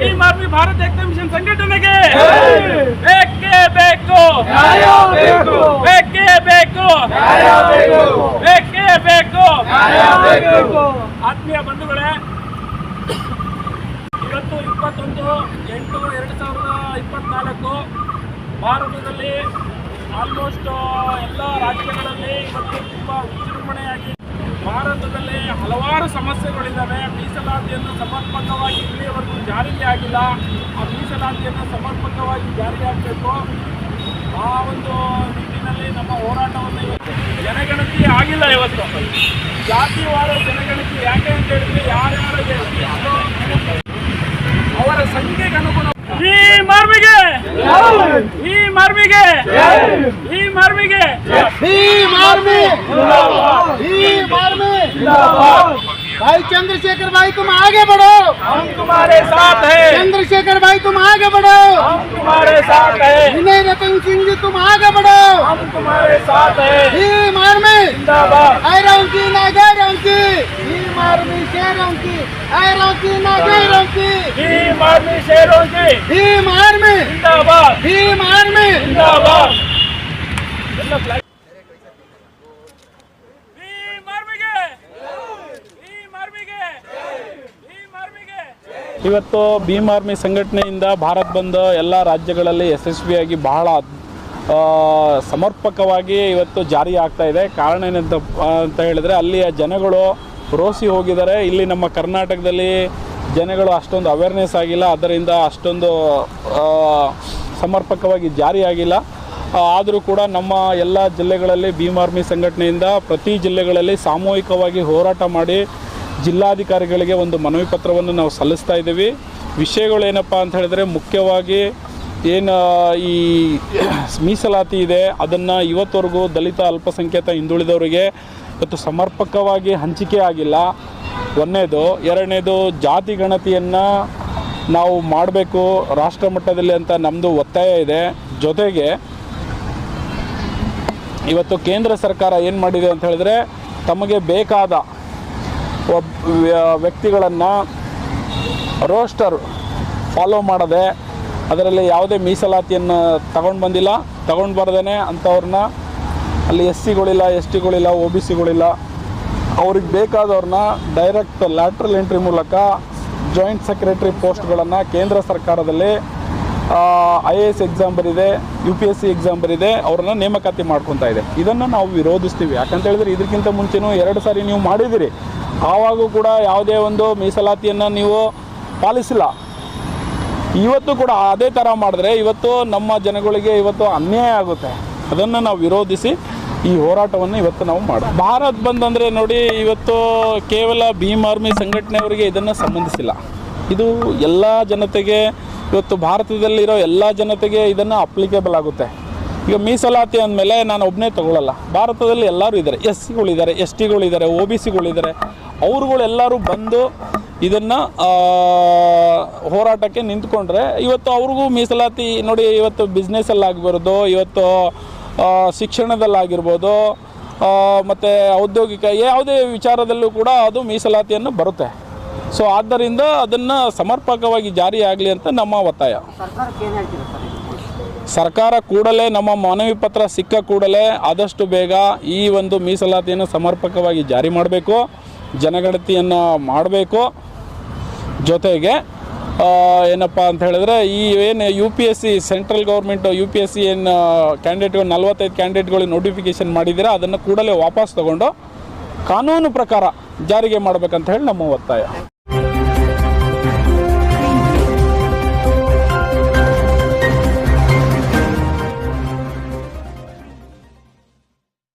ಈ ಆರ್ಮಿ ಭಾರತ ಏಕತಾ ಮಿಷನ್ ಸಂಘಟನೆಗೆ ಬೇಕೇ ಬೇಕು ನ್ಯಾಯ ಬೇಕು. ಬೇಕೇ ಬೇಕು ನ್ಯಾಯ ಬೇಕು. ಬೇಕೇ ಬೇಕು ನ್ಯಾಯ ಬೇಕು. ಆತ್ಮೀಯ ಬಂಧುಗಳೇ ಇವತ್ತು ಇಪ್ಪತ್ತೊಂದು ಎಂಟು ಎರಡು ಸಾವಿರದ ಇಪ್ಪತ್ನಾಲ್ಕು ಭಾರತದಲ್ಲಿ ಆಲ್ಮೋಸ್ಟ್ ಎಲ್ಲ ರಾಜ್ಯಗಳಲ್ಲಿ ಇವತ್ತು ತುಂಬ ಭಾರತದಲ್ಲಿ ಹಲವಾರು ಸಮಸ್ಯೆಗಳಿದ್ದಾವೆ. ಮೀಸಲಾತಿಯನ್ನು ಸಮರ್ಪಕವಾಗಿ ಇಲ್ಲಿಯವರೆಗೂ ಜಾರಿಗೆ ಆಗಿಲ್ಲ. ಆ ಮೀಸಲಾತಿಯನ್ನು ಸಮರ್ಪಕವಾಗಿ ಜಾರಿಗೆ ಆಗಬೇಕು. ಆ ಒಂದು ನಿಟ್ಟಿನಲ್ಲಿ ನಮ್ಮ ಹೋರಾಟವನ್ನು ಇವತ್ತು ಜನಗಣತಿ ಆಗಿಲ್ಲ ಇವತ್ತು. ಜಾತಿವಾರ ಜನಗಣತಿ ಯಾಕೆ ಅಂತ ಹೇಳಿದ್ರೆ ಯಾರ್ಯಾರ ಎಸ್ಟಿ ಅದೋ ಅವರ ಸಂಖ್ಯೆಗೆ ಅನುಗುಣ ಈ ಮಾರ್ಮಿಗೆ ಈ ಮಾರ್ಮಿಗೆ ಈ ಮಾರ್ಮಿಗೆ भीम आर्मी भीम आर्मी भाई चंद्रशेखर भाई तुम आगे बढ़ो हम तुम्हारे साथ है चंद्रशेखर भाई तुम आगे बढ़ो हम तुम्हारे साथ है विनय रतन सिंह जी तुम आगे बढ़ो हम तुम्हारे साथ है भीम आर्मी जिंदाबाद आयरों की ना गैरों की भीम आर्मी शेरों की आयरों की ना गैरों की ಈ ಮಾರ್ಮಿ ಶೇರೋं की भीम आर्मी जिंदाबाद भीम आर्मी जिंदाबाद ಎಲ್ಲ flag- ಈ ಮಾರ್ಮಿಗೆ ಈ ಮಾರ್ಮಿಗೆ ಈ ಮಾರ್ಮಿಗೆ ಇವತ್ತು ಭೀಮ್ ಆರ್ಮಿ ಸಂಘಟನೆಯಿಂದ ಭಾರತ್ ಬಂದ್ ಎಲ್ಲ ರಾಜ್ಯಗಳಲ್ಲಿ ಯಶಸ್ವಿಯಾಗಿ ಬಹಳ ಆ, ಸಮರ್ಪಕವಾಗಿ ಇವತ್ತು ಜಾರಿ ಆಗ್ತಾ ಇದೆ. ಕಾರಣ ಏನಂತ ಅಂತ ಹೇಳಿದರೆ ಅಲ್ಲಿಯ ಜನಗಳು ರೋಸಿ ಹೋಗಿದ್ದಾರೆ. ಇಲ್ಲಿ ನಮ್ಮ ಕರ್ನಾಟಕದಲ್ಲಿ ಜನಗಳು ಅಷ್ಟೊಂದು ಅವೇರ್ನೆಸ್ ಆಗಿಲ್ಲ. ಅದರಿಂದ ಅಷ್ಟೊಂದು ಸಮರ್ಪಕವಾಗಿ ಜಾರಿಯಾಗಿಲ್ಲ ಆದರೂ ಕೂಡ ನಮ್ಮ ಎಲ್ಲ ಜಿಲ್ಲೆಗಳಲ್ಲಿ ಭೀಮ್ ಆರ್ಮಿ ಸಂಘಟನೆಯಿಂದ ಪ್ರತಿ ಜಿಲ್ಲೆಗಳಲ್ಲಿ ಸಾಮೂಹಿಕವಾಗಿ ಹೋರಾಟ ಮಾಡಿ ಜಿಲ್ಲಾಧಿಕಾರಿಗಳಿಗೆ ಒಂದು ಮನವಿ ಪತ್ರವನ್ನು ನಾವು ಸಲ್ಲಿಸ್ತಾ ಇದ್ದೀವಿ. ವಿಷಯಗಳು ಏನಪ್ಪ ಅಂತ ಹೇಳಿದ್ರೆ ಮುಖ್ಯವಾಗಿ ಏನು ಈ ಮೀಸಲಾತಿ ಇದೆ, ಅದನ್ನು ಇವತ್ತವರೆಗೂ ದಲಿತ ಅಲ್ಪಸಂಖ್ಯಾತ ಹಿಂದುಳಿದವರಿಗೆ ಇವತ್ತು ಸಮರ್ಪಕವಾಗಿ ಹಂಚಿಕೆ ಆಗಿಲ್ಲ. ಒಂದನೇದು ಎರಡನೇದು, ಜಾತಿ ಗಣತಿಯನ್ನು ನಾವು ಮಾಡಬೇಕು ರಾಷ್ಟ್ರ ಮಟ್ಟದಲ್ಲಿ ಅಂತ ನಮ್ಮದು ಒತ್ತಾಯ ಇದೆ. ಜೊತೆಗೆ ಇವತ್ತು ಕೇಂದ್ರ ಸರ್ಕಾರ ಏನು ಮಾಡಿದೆ ಅಂತ ಹೇಳಿದ್ರೆ ತಮಗೆ ಬೇಕಾದ ವ್ಯಕ್ತಿಗಳನ್ನು ರೋಸ್ಟರ್ ಫಾಲೋ ಮಾಡದೆ ಅದರಲ್ಲಿ ಯಾವುದೇ ಮೀಸಲಾತಿಯನ್ನು ತಗೊಂಡು ಬಂದಿಲ್ಲ. ತಗೊಂಡು ಬರ್ದೇ ಅಂಥವ್ರನ್ನ ಅಲ್ಲಿ ಎಸ್ ಸಿಗಳಿಲ್ಲ ಎಸ್ ಟಿಗಳಿಲ್ಲ ಒ ಬಿ ಸಿಗಳಿಲ್ಲ. ಅವ್ರಿಗೆ ಬೇಕಾದವ್ರನ್ನ ಡೈರೆಕ್ಟ್ ಲ್ಯಾಟ್ರಲ್ ಎಂಟ್ರಿ ಮೂಲಕ ಜಾಯಿಂಟ್ ಸೆಕ್ರೆಟರಿ ಪೋಸ್ಟ್ಗಳನ್ನು ಕೇಂದ್ರ ಸರ್ಕಾರದಲ್ಲಿ I A S exam ಬರಿದೆ U P S C exam ಬರಿದೆ, ಅವ್ರನ್ನ ನೇಮಕಾತಿ ಮಾಡ್ಕೊತಾ ಇದೆ. ಇದನ್ನು ನಾವು ವಿರೋಧಿಸ್ತೀವಿ. ಯಾಕಂತ ಹೇಳಿದ್ರೆ ಇದಕ್ಕಿಂತ ಮುಂಚೆನೂ ಎರಡು ಸಾರಿ ನೀವು ಮಾಡಿದಿರಿ ಆವಾಗೂ ಕೂಡ ಯಾವುದೇ ಒಂದು ಮೀಸಲಾತಿಯನ್ನು ನೀವು ಪಾಲಿಸಿಲ್ಲ. ಇವತ್ತು ಕೂಡ ಅದೇ ಥರ ಮಾಡಿದ್ರೆ ಇವತ್ತು ನಮ್ಮ ಜನಗಳಿಗೆ ಇವತ್ತು ಅನ್ಯಾಯ ಆಗುತ್ತೆ. ಅದನ್ನು ನಾವು ವಿರೋಧಿಸಿ ಈ ಹೋರಾಟವನ್ನು ಇವತ್ತು ನಾವು ಮಾಡ ಭಾರತ್ ಬಂದ್ ಅಂದರೆ ನೋಡಿ, ಇವತ್ತು ಕೇವಲ ಭೀಮ್ ಆರ್ಮಿ ಸಂಘಟನೆಯವರಿಗೆ ಇದನ್ನು ಸಂಬಂಧಿಸಿಲ್ಲ. ಇದು ಎಲ್ಲ ಜನತೆಗೆ, ಇವತ್ತು ಭಾರತದಲ್ಲಿರೋ ಎಲ್ಲ ಜನತೆಗೆ ಇದನ್ನು ಅಪ್ಲಿಕೇಬಲ್ ಆಗುತ್ತೆ. ಈಗ ಮೀಸಲಾತಿ ಅಂದಮೇಲೆ ನಾನು ಒಬ್ಬನೇ ತಗೊಳ್ಳಲ್ಲ ಭಾರತದಲ್ಲಿ ಎಲ್ಲರೂ ಇದ್ದಾರೆ. ಎಸ್ ಸಿಗಳಿದ್ದಾರೆ ಎಸ್ ಟಿಗಳಿದ್ದಾರೆ ಒ ಬಿ ಸಿಗಳಿದ್ದಾರೆ. ಅವ್ರುಗಳೆಲ್ಲರೂ ಬಂದು ಇದನ್ನು ಹೋರಾಟಕ್ಕೆ ನಿಂತ್ಕೊಂಡ್ರೆ ಇವತ್ತು ಅವ್ರಿಗೂ ಮೀಸಲಾತಿ ನೋಡಿ ಇವತ್ತು ಬಿಸ್ನೆಸ್ಸಲ್ಲಾಗಬಾರ್ದು ಇವತ್ತು ಶಿಕ್ಷಣದಲ್ಲಾಗಿರ್ಬೋದು ಮತ್ತು ಔದ್ಯೋಗಿಕ ಯಾವುದೇ ವಿಚಾರದಲ್ಲೂ ಕೂಡ ಅದು ಮೀಸಲಾತಿಯನ್ನು ಬರುತ್ತೆ. ಸೊ ಆದ್ದರಿಂದ ಅದನ್ನು ಸಮರ್ಪಕವಾಗಿ ಜಾರಿಯಾಗಲಿ ಅಂತ ನಮ್ಮ ಒತ್ತಾಯ. ಸರ್ಕಾರ ಕೂಡಲೇ ನಮ್ಮ ಮನವಿ ಪತ್ರ ಸಿಕ್ಕ ಕೂಡಲೇ ಆದಷ್ಟು ಬೇಗ ಈ ಒಂದು ಮೀಸಲಾತಿಯನ್ನು ಸಮರ್ಪಕವಾಗಿ ಜಾರಿ ಮಾಡಬೇಕು ಜನಗಣತಿಯನ್ನು ಮಾಡಬೇಕು. ಜೊತೆಗೆ ಏನಪ್ಪ ಅಂತ ಹೇಳಿದ್ರೆ ಈ ಏನು U P S C central government U P S C ಏನು ಕ್ಯಾಂಡಿಡೇಟ್ಗಳು ನಲ್ವತ್ತೈದು ಕ್ಯಾಂಡಿಡೇಟ್ಗಳಿಗೆ ನೋಟಿಫಿಕೇಷನ್ ಮಾಡಿದ್ದೀರಾ, ಅದನ್ನು ಕೂಡಲೇ ವಾಪಸ್ ತಗೊಂಡು ಕಾನೂನು ಪ್ರಕಾರ ಜಾರಿಗೆ ಮಾಡಬೇಕಂತ ಹೇಳಿ ನಮ್ಮ ಒತ್ತಾಯ.